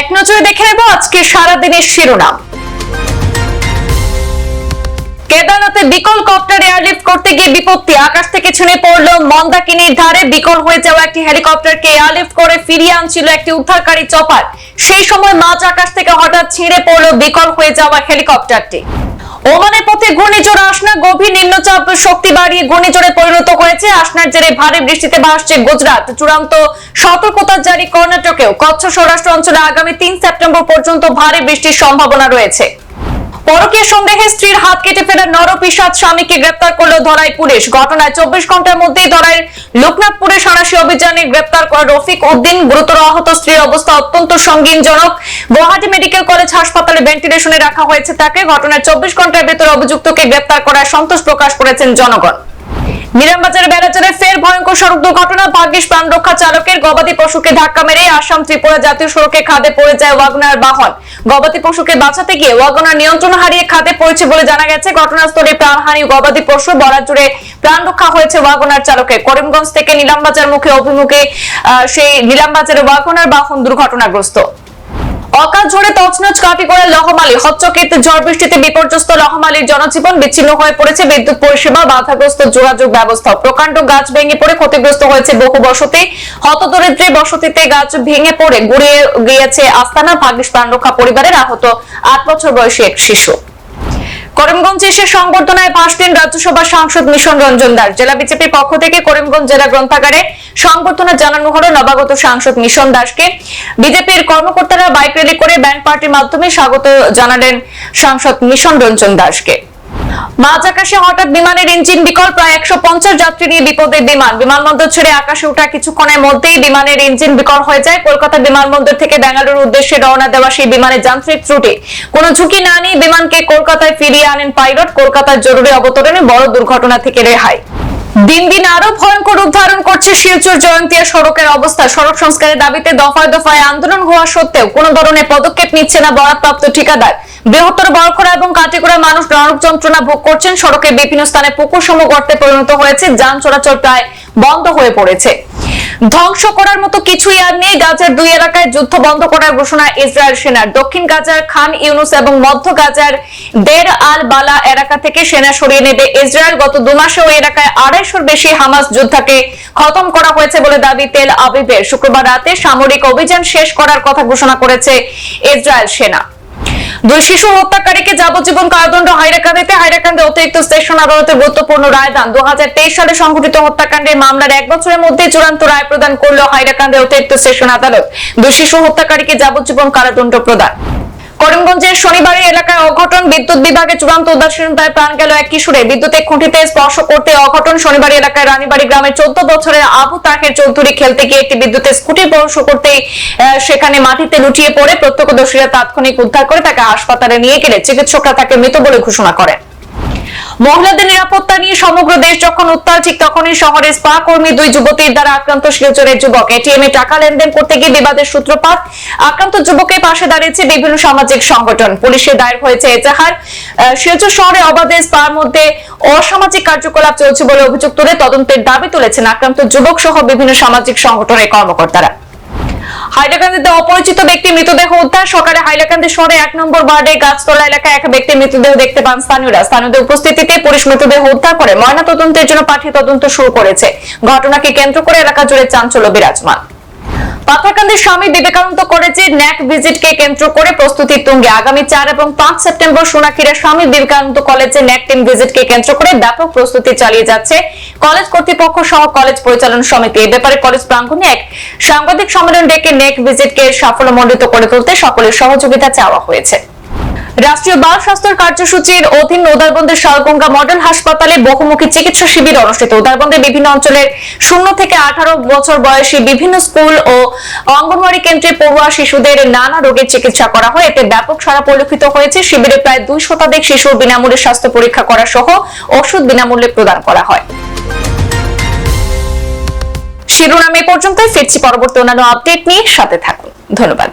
এক নজরে দেখে নেব আজকে সারাদিনের শিরোনাম। কেদারনাথে বিকল কপ্টার এয়ারলিফট করতে গিয়ে বিপত্তি। আকাশ থেকে ছুঁড়ে পড়ল মন্দাকিনীর ধারে। বিকল হয়ে যাওয়া একটি হেলিকপ্টারকে এয়ারলিফট করে ফিরিয়ে আনছিল একটি উদ্ধারকারী চপার। সেই সময় মাঝ আকাশ থেকে হঠাৎ ছিঁড়ে পড়ল বিকল হয়ে যাওয়া হেলিকপ্টারটি। ওমানের পথে ঘূর্ণিঝড় আসনা গভীর নিম্নচাপ শক্তি বাড়িয়ে ঘূর্ণিঝড়ে পরিণত হয়েছে। আসনার জেরে ভারী বৃষ্টিতে ভাসছে গুজরাট। চূড়ান্ত সতর্কতা জারি কর্ণাটকেও কচ্ছ স্বরাষ্ট্র অঞ্চলে আগামী তিন সেপ্টেম্বর পর্যন্ত ভারী বৃষ্টির সম্ভাবনা রয়েছে। পরকীয় সন্দেহে স্ত্রীর হাত কেটে ফেলার নরপিসাদ স্বামীকে গ্রেপ্তার করল ধরাই পুলিশ। ঘটনায় চব্বিশ ঘণ্টার মধ্যেই ধরাই লোকনাথপুরে সাঁড়াশি অভিযানে গ্রেপ্তার করা রফিক উদ্দিন, গুরুতর আহত স্ত্রীর অবস্থা অত্যন্ত সঙ্গীনজনক। গুয়াহাটি মেডিকেল কলেজ হাসপাতালে ভেন্টিলেশনে রাখা হয়েছে তাকে। ঘটনায় চব্বিশ ঘণ্টার ভেতরে অভিযুক্তকে গ্রেপ্তার করায় সন্তোষ প্রকাশ করেছেন জনগণ। বেলাচরে ফের ভয়ঙ্কর সড়ক দুর্ঘটনা। চালকের গবাদি পশুকে ধাক্কা মেরে আসাম ত্রিপুরা জাতীয় সড়কে খাদে পড়ে যায় ওয়াগনার বাহন। গবাদি পশুকে বাঁচাতে গিয়ে ওয়াগনার নিয়ন্ত্রণ হারিয়ে খাদে পড়েছে বলে জানা গেছে। ঘটনাস্থলে প্রাণহানি গবাদি পশু বরাদ জুড়ে প্রাণ রক্ষা হয়েছে ওয়াগনার চালকের করিমগঞ্জ থেকে নিলামবাজার মুখে অভিমুখে সেই নিলামবাজারে ওয়াগনার বাহন দুর্ঘটনাগ্রস্ত। অকাল ঝড়ে তছনছ কাটি করে লহমালি হচ্চকিত ঝড় বৃষ্টিতে বিপর্যস্ত লহমালির জনজীবন বিচ্ছিন্ন হয়ে পড়েছে বিদ্যুৎ পরিষেবা, বাধাগ্রস্ত যোগাযোগ ব্যবস্থা। প্রকাণ্ড গাছ ভেঙে পড়ে ক্ষতিগ্রস্ত হয়েছে বহু বসতি। হতদরিদ্রে বসতিতে গাছ ভেঙে পড়ে, গুড়িয়ে গিয়েছে আস্তানা ভাগ্যিস প্রাণ রক্ষা পরিবারের আহত আট বছর বয়সী এক শিশু। করিমগঞ্জে এসে সংবর্ধনায় দিন রাজ্যসভা সাংসদ মিশন রঞ্জন দাস। জেলা বিজেপির পক্ষ থেকে করিমগঞ্জ জেলা গ্রন্থাগারে সংবর্ধনা জানানো হলো নবাগত সাংসদ মিশন দাসকে। বিজেপির কর্মকর্তারা বাইক র্যালি করে ব্যান্ড পার্টির মাধ্যমে স্বাগত জানালেন সাংসদ মিশন রঞ্জন দাসকে। মাঝ আকাশে হঠাৎ বিমানের ইঞ্জিন বিকল প্রায় একশো পঞ্চাশ যাত্রী নিয়ে বিপদে বিমান। বিমানবন্দর ছেড়ে আকাশে ওঠা কিছুক্ষণের মধ্যেই বিমানের ইঞ্জিন বিকল হয়ে যায়। কলকাতা বিমানবন্দর থেকে বেঙ্গালুরুর উদ্দেশ্যে রওনা দেওয়া সেই বিমানের যান্ত্রিক ত্রুটি। কোনো ঝুঁকি না নিয়ে বিমানকে কলকাতায় ফিরিয়ে আনেন পাইলট। কলকাতার জরুরি অবতরণে বড় দুর্ঘটনা থেকে রেহাই। দিন দিন আরও ভয়ঙ্কর রূপ ধারণ করছে শিলচর জয়ন্তিয়া সড়কের অবস্থা। সড়ক সংস্কারের দাবিতে দফায় দফায় আন্দোলন হওয়া সত্ত্বেও কোনো ধরনের পদক্ষেপ নিচ্ছে না বরাদপ্রাপ্ত ঠিকাদার। বৃহত্তর বরখরা এবং কাটিগড়া মানুষ নরক যন্ত্রণা ভোগ করছেন। সড়কের বিভিন্ন স্থানে পুকুর সম গর্তে পরিণত হয়েছে। যান চলাচল প্রায় বন্ধ হয়ে পড়েছে। ধ্বংস করার মতো কিছুই আর নেই। গাজার দুই এলাকায় যুদ্ধ বন্ধ করার ঘোষণা ইসরায়েল সেনার। দক্ষিণ গাজার খান ইউনুস এবং মধ্য গাজার দের আল বালা এলাকা থেকে সেনা সরিয়ে নেবে। ইসরায়েল গত দু মাসে ওই এলাকায় আড়াইশোর বেশি হামাস যোদ্ধাকে খতম করা হয়েছে বলে দাবি তেল আবিবের। শুক্রবার রাতে সামরিক অভিযান শেষ করার কথা ঘোষণা করেছে ইসরায়েল সেনা। দুই শিশু হত্যাকারীকে যাবজ্জীবন কারাদণ্ড হাইরাকান্দিতে। হাইরাকান্দি অতিরিক্ত সেশন আদালতের গুরুত্বপূর্ণ রায় দান। দু হাজার তেইশ সালে সংঘটিত হত্যাকাণ্ডের মামলার এক বছরের মধ্যে চূড়ান্ত রায় প্রদান করল হাইরাকান্দি অতিরিক্ত সেশন আদালত। দুই শিশু হত্যাকারীকে যাবজ্জীবন কারাদণ্ড প্রদান। করিমগঞ্জের শনিবারের এলাকায় অঘটন, বিদ্যুৎ বিভাগে চূড়ান্ত উদাসীনতায় প্রাণ গেল এক কিশোরে। বিদ্যুতের খুঁটিতে স্পর্শ করতে অঘটন শনিবার এলাকায় রানীবাড়ি গ্রামের চোদ্দ বছরের আবু তাহের চৌধুরী খেলতে গিয়ে একটি বিদ্যুতের স্কুটি স্পর্শ করতে সেখানে মাটিতে লুটিয়ে পড়ে প্রত্যক্ষদর্শীরা তাৎক্ষণিক উদ্ধার করে তাকে হাসপাতালে নিয়ে গেলে চিকিৎসকরা তাকে মৃত বলে ঘোষণা করেন। মহিলাদের নিরাপত্তা নিয়ে সমগ্র দেশ যখন উত্তাল, ঠিক তখনই শহরে স্পা কর্মী দুই যুবতীর দ্বারা আক্রান্ত শিলচরের যুবক। এটিএম এ টাকা লেনদেন করতে গিয়ে বিবাদের সূত্রপাত, আক্রান্ত যুবকের পাশে দাঁড়িয়েছে বিভিন্ন সামাজিক সংগঠন। পুলিশের দায়ের হয়েছে এজাহার। শিলচর শহরে অবাধে স্পার মধ্যে অসামাজিক কার্যকলাপ চলছে বলে অভিযোগ তুলে তদন্তের দাবি তুলেছেন আক্রান্ত যুবক সহ বিভিন্ন সামাজিক সংগঠনের কর্মকর্তারা। হাইলাকান্দিতে অপরিচিত ব্যক্তি মৃতদেহ উদ্ধার। সকালে হাইলাকান্দি শহরে এক নম্বর ওয়ার্ডে গাছতলা এলাকায় এক ব্যক্তির মৃতদেহ দেখতে পান স্থানীয়রা। স্থানীয়দের উপস্থিতিতে পুলিশ মৃতদেহ উদ্ধার করে ময়না তদন্তের জন্য পাঠিয়ে তদন্ত শুরু করেছে। ঘটনাকে কেন্দ্র করে এলাকা জুড়ে চাঞ্চল্য বিরাজমান। পাথারকান্দির স্বামী বিবেকানন্দ কলেজে ন্যাক ভিজিটকে কেন্দ্র করে প্রস্তুতি তুঙ্গে। আগামী চার এবং পাঁচ সেপ্টেম্বর সোনাক্ষীরা স্বামী বিবেকানন্দ কলেজে ন্যাক টিম ভিজিটকে কেন্দ্র করে ব্যাপক প্রস্তুতি চালিয়ে যাচ্ছে কলেজ কর্তৃপক্ষ সহ কলেজ পরিচালন সমিতি। এ ব্যাপারে কলেজ প্রাঙ্গণে এক সাংবাদিক সম্মেলন ডেকে নেক ভিজিটকে সাফল্যমণ্ডিত করে তুলতে সকলের সহযোগিতা চাওয়া হয়েছে। রাষ্ট্রীয় বাল স্বাস্থ্য কার্যসূচির অধীন উদারবন্দের শালগঙ্গা মডেল হাসপাতালে বহুমুখী চিকিৎসা শিবির অনুষ্ঠিত। উদারবন্দের বিভিন্ন অঞ্চলের শূন্য থেকে আঠারো বছর বয়সী বিভিন্ন স্কুল ও অঙ্গনওয়াড়ি কেন্দ্রে পড়ুয়া শিশুদের নানা রোগের চিকিৎসা করা হয়। এতে ব্যাপক সারা পরিলক্ষিত হয়েছে। শিবিরে প্রায় দুই শতাধিক শিশুর বিনামূল্যে স্বাস্থ্য পরীক্ষা করা সহ ওষুধ বিনামূল্যে প্রদান করা হয়। শিরোনাম এ পর্যন্তই। ফিরছি পরবর্তী অন্যান্য আপডেট নিয়ে। সাথে থাকুন। ধন্যবাদ।